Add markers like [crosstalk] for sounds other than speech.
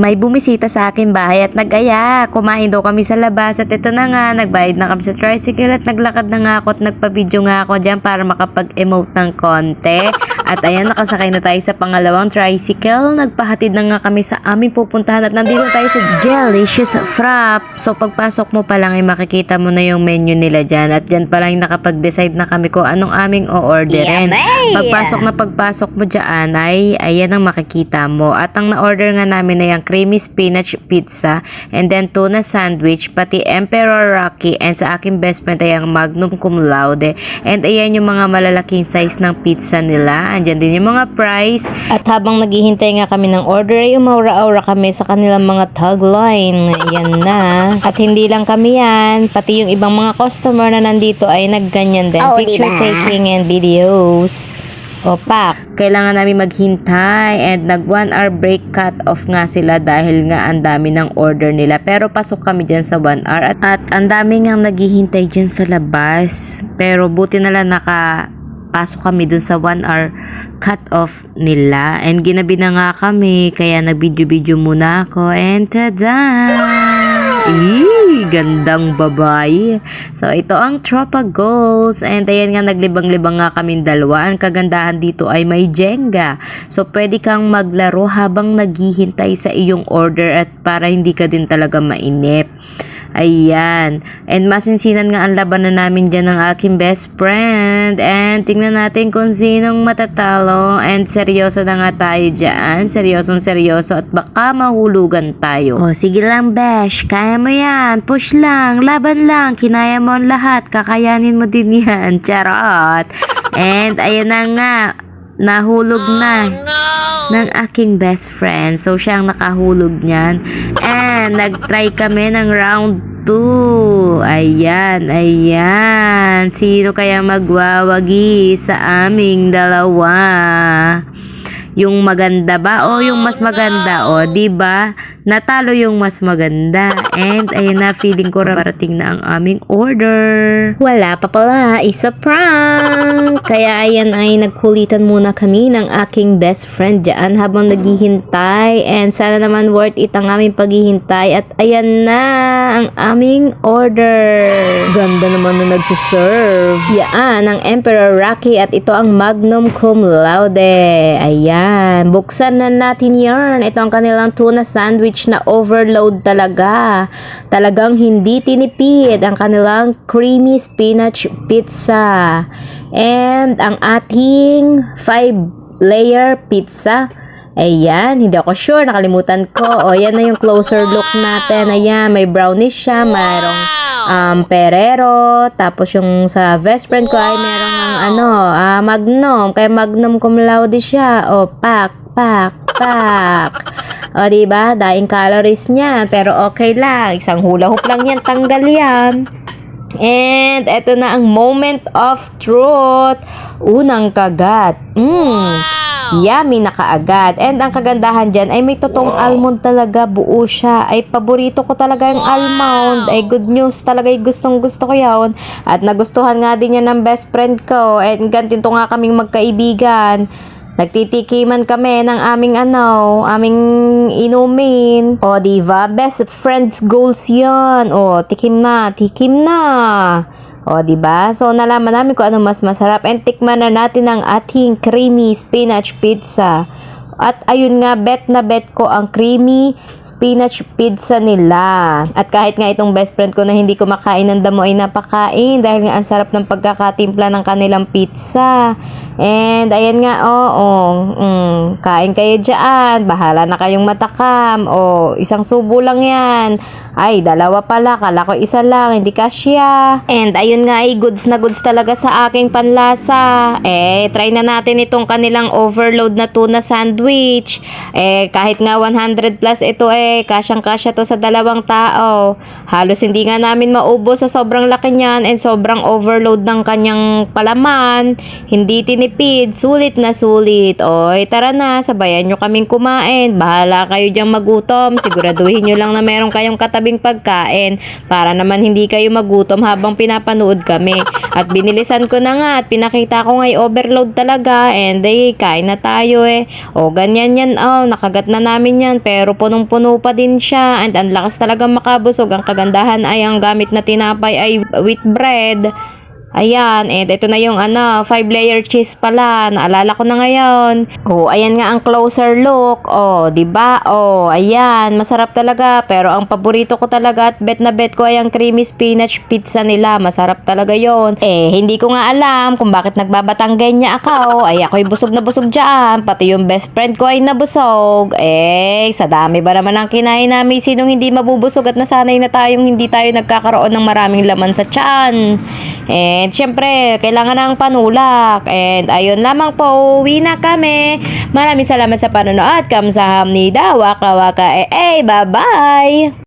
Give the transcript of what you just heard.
may bumisita sa akin bahay at nag-aya. Kumain daw kami sa labas at ito na nga, nagbayad na kami sa tricycle at naglakad na nga ako at nagpa-video nga ako dyan para makapag-emote ng konti. At ayan, nakasakay na tayo sa pangalawang tricycle. Nagpahatid na nga kami sa aming pupuntahan at nandito tayo sa Delicious Frap. So pagpasok mo pa lang ay makikita mo na yung menu nila dyan. At dyan pa lang nakapag-decide na kami kung anong aming o-orderin. Pagpasok na pagpasok mo dyan ay ayan ang makikita mo. At ang na-order nga namin ay ang creamy spinach pizza and then tuna sandwich, pati Emperor Rocky and sa aking best friend ay ang Magnum Cum Laude. And ayan yung mga malalaking size ng pizza nila. Andyan din yung mga price. At habang naghihintay nga kami ng order ay umaura-aura kami sa kanilang mga tagline. Ayan na. At hindi lang kami yan, pati yung ibang mga customer na nandito ay nagganyan din. Oh, Picture diba? taking and videos. O pak, kailangan namin maghintay and nag 1 hour break cut off nga sila dahil nga ang dami ng order nila. Pero pasok kami dyan sa 1 hour at, at ang dami nga naghihintay dyan sa labas. Pero buti na lang nakapasok kami dun sa 1 hour cut off nila. And ginabi na nga kami kaya nag-video-video muna ako and tada! Eee, gandang babae. So, ito ang Tropa Goals. And ayan nga, naglibang-libang nga kami dalawa. Ang kagandahan dito ay may Jenga. So, pwede kang maglaro habang naghihintay sa iyong order at para hindi ka din talaga mainip. Ayan. And masinsinan nga ang labanan namin dyan ng aking best friend. And tingnan natin kung sinong matatalo. And seryoso na nga tayo dyan. Seryosong seryoso at baka mahulugan tayo. O sige lang besh, kaya mo yan. Push lang, laban lang. Kinaya mo ang lahat. Kakayanin mo din yan. [laughs] Charot. And ayan na nga. Nahulog na ng aking best friend. So, siya ang nakahulog niyan. And, nag-try kami ng round 2. Ayan, ayan. Sino kaya magwawagi sa aming dalawa? Yung maganda ba o yung mas maganda o, 'di ba? Natalo yung mas maganda. And ayun na feeling ko parating na ang aming order. Wala pa pala, isa prank. Kaya ayan ay nagkulitan muna kami ng aking best friend diyan habang naghihintay. And sana naman worth it ang aming paghihintay at ayan na ang aming order. Ganda naman na nagsiserve. Yan, ang Emperor Rocky at ito ang Magnum Cum Laude. Ayan, buksan na natin yarn. Ito ang kanilang tuna sandwich na overload talaga. Talagang hindi tinipid ang kanilang creamy spinach pizza. And ang ating 5 layer pizza. Ayan, hindi ako sure, nakalimutan ko. O, yan na yung closer look natin. Ayan, may brownish siya, mayroong um, perero, tapos yung sa best friend ko ay merong ang ano, ah, magnum. Kaya magnum cum laude siya. O, pak, pak, pak. O, diba? Daing calories niya. Pero okay lang. Isang hula hoop lang yan. Tanggal yan. And eto na ang moment of truth. Unang kagat. Mm. Yummy na kaagad. And ang kagandahan dyan ay may totoong almond talaga. Buo siya. Ay paborito ko talaga yung almond. Ay good news talaga. Ay gustong gusto ko yun. At nagustuhan nga din yan ng best friend ko. And ganito nga kaming magkaibigan. Nagtitikiman kami ng aming ano, aming inumin. O, diba? Best friends goals yan. O, tikim na, tikim na. O, diba? So, nalaman namin kung ano mas masarap. And tikman na natin ang ating creamy spinach pizza. At ayun nga, bet na bet ko ang creamy spinach pizza nila. At kahit nga itong best friend ko na hindi kumakain ng damo ay napakain dahil nga ang sarap ng pagkakatimpla ng kanilang pizza. And ayan nga, oo, mm, kain kayo dyan, bahala na kayong matakam. O, isang subo lang yan. Ay, dalawa pala, kala ko isa lang, hindi kasya. And ayun nga, ay goods na goods talaga sa aking panlasa. Eh, try na natin itong kanilang overload na tuna sandwich. Eh, kahit nga 100 plus ito eh, kasyang kasya to sa dalawang tao. Halos hindi nga namin maubos sa sobrang laki niyan and sobrang overload ng kanyang palaman. Hindi tinipid, sulit na sulit. Oy, tara na, sabayan nyo kaming kumain. Bahala kayo diyang magutom. Siguraduhin nyo lang na meron kayong katabi simpleng pagkain para naman hindi kayo magutom habang pinapanood kami. At binilisan ko na nga at pinakita ko nga'y overload talaga and ay kain na tayo eh. O ganyan yan oh, nakagat na namin yan pero punong-puno pa din siya and ang lakas talaga makabusog. Ang kagandahan ay ang gamit na tinapay ay wheat bread. Ayan, and ito na yung ano, 5 layer cheese pala. Naalala ko na ngayon. Oh, ayan nga ang closer look. Oh, 'di ba? Oh, ayan, masarap talaga. Pero ang paborito ko talaga at bet na bet ko ay ang creamy spinach pizza nila. Masarap talaga 'yon. Eh, hindi ko nga alam kung bakit nagbabatanggay niya ako. Ay, ako'y busog na busog diyan. Pati yung best friend ko ay nabusog. Eh, sa dami ba naman ang kinain namin sinong hindi mabubusog at nasanay na tayong hindi tayo nagkakaroon ng maraming laman sa tiyan. And syempre, kailangan ng panulak. And ayun lamang po, uwi na kami. Maraming salamat sa panonood. Kamsahamnida, waka waka eh, eh, bye-bye!